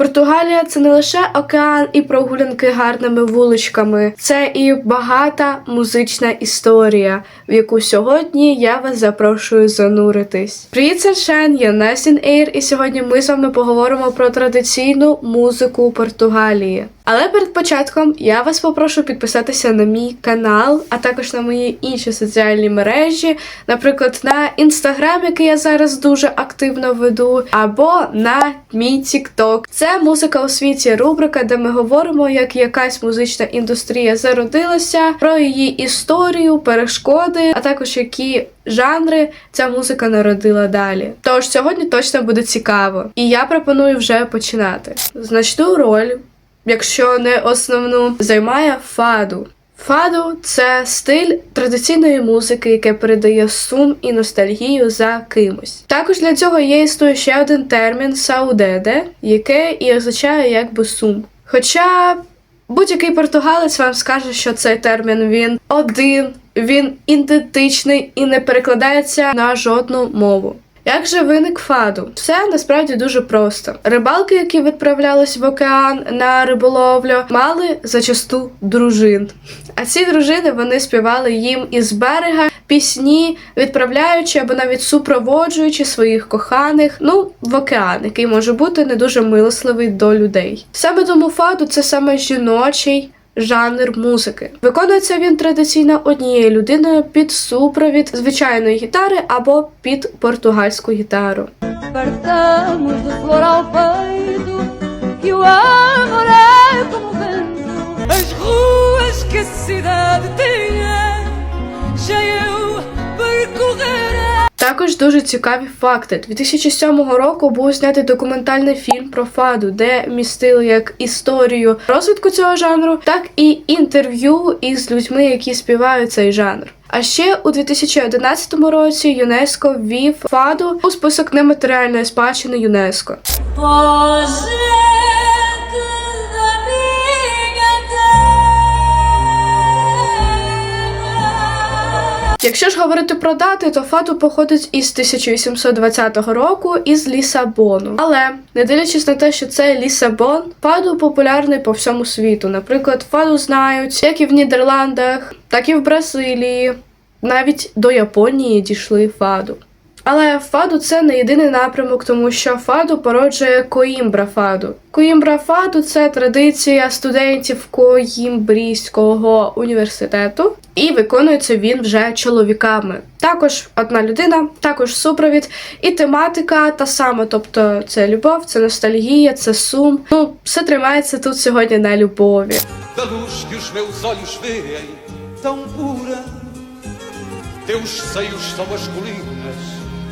Португалія це не лише океан і прогулянки гарними вуличками, це і багата музична історія, в яку сьогодні я вас запрошую зануритись. Привіт, Саншен, я Несін Ейр, і сьогодні ми з вами поговоримо про традиційну музику Португалії. Але перед початком я вас попрошу підписатися на мій канал, а також на мої інші соціальні мережі, наприклад, на інстаграм, який я зараз дуже активно веду, або на мій TikTok. Це музика у світі рубрика, де ми говоримо, як якась музична індустрія зародилася, про її історію, перешкоди, а також які жанри ця музика народила далі. Тож сьогодні точно буде цікаво, і я пропоную вже починати. Значну роль якщо не основну, займає фаду. Фаду це стиль традиційної музики, яке передає сум і ностальгію за кимось. Також для цього є існує ще один термін саудеде, яке і означає якби сум. Хоча будь-який португалець вам скаже, що цей термін він один, він ідентичний і не перекладається на жодну мову. Як же виник фаду? Все насправді дуже просто. Рибалки, які відправлялись в океан на риболовлю, мали зачасту дружин. А ці дружини вони співали їм із берега пісні, відправляючи або навіть супроводжуючи своїх коханих, ну в океан, який може бути не дуже милосливий до людей. Саме тому фаду це саме жіночий. Жанр музики виконується він традиційно однією людиною під супровід звичайної гітари або під португальську гітару. Також дуже цікаві факти. 2007 року був знятий документальний фільм про фаду, де містили як історію розвитку цього жанру, так і інтерв'ю із людьми, які співають цей жанр. А ще у 2011 році ЮНЕСКО ввів фаду у список нематеріальної спадщини ЮНЕСКо. Foge Якщо ж говорити про дати, то фаду походить із 1820 року із Лісабону. Але не дивлячись на те, що це Лісабон, фаду популярний по всьому світу. Наприклад, фаду знають як і в Нідерландах, так і в Бразилії. Навіть до Японії дійшли фаду. Але фаду це не єдиний напрямок, тому що фаду породжує коїмбра фаду. Коїмбра фаду це традиція студентів Коїмбрійського університету, і виконується він вже чоловіками. Також одна людина, також супровід, і тематика та сама, тобто це любов, це ностальгія, це сум. Ну, все тримається тут сьогодні на любові.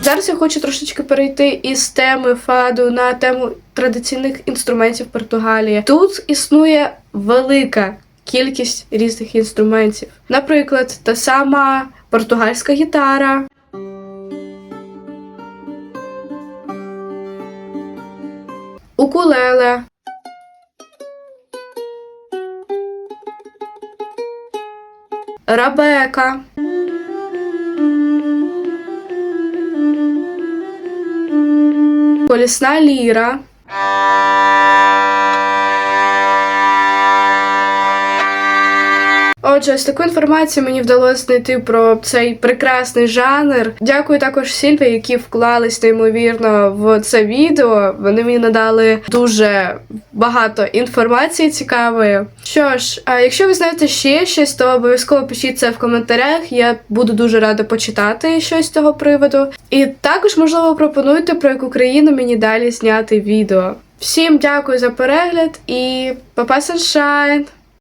Зараз я хочу трошечки перейти із теми фаду на тему традиційних інструментів Португалії. Тут існує велика кількість різних інструментів. Наприклад, та сама португальська гітара. Укулеле. Рабека. Колісна ліра. Отже, з таку інформацію мені вдалося знайти про цей прекрасний жанр. Дякую також Сільві, які вклались неймовірно в це відео. Вони мені надали дуже багато інформації цікавої. Що ж, а якщо ви знаєте ще щось, то обов'язково пишіть це в коментарях. Я буду дуже рада почитати щось з цього приводу. І також, можливо, пропонуйте про яку країну мені далі зняти відео. Всім дякую за перегляд і па-па, Sunshine!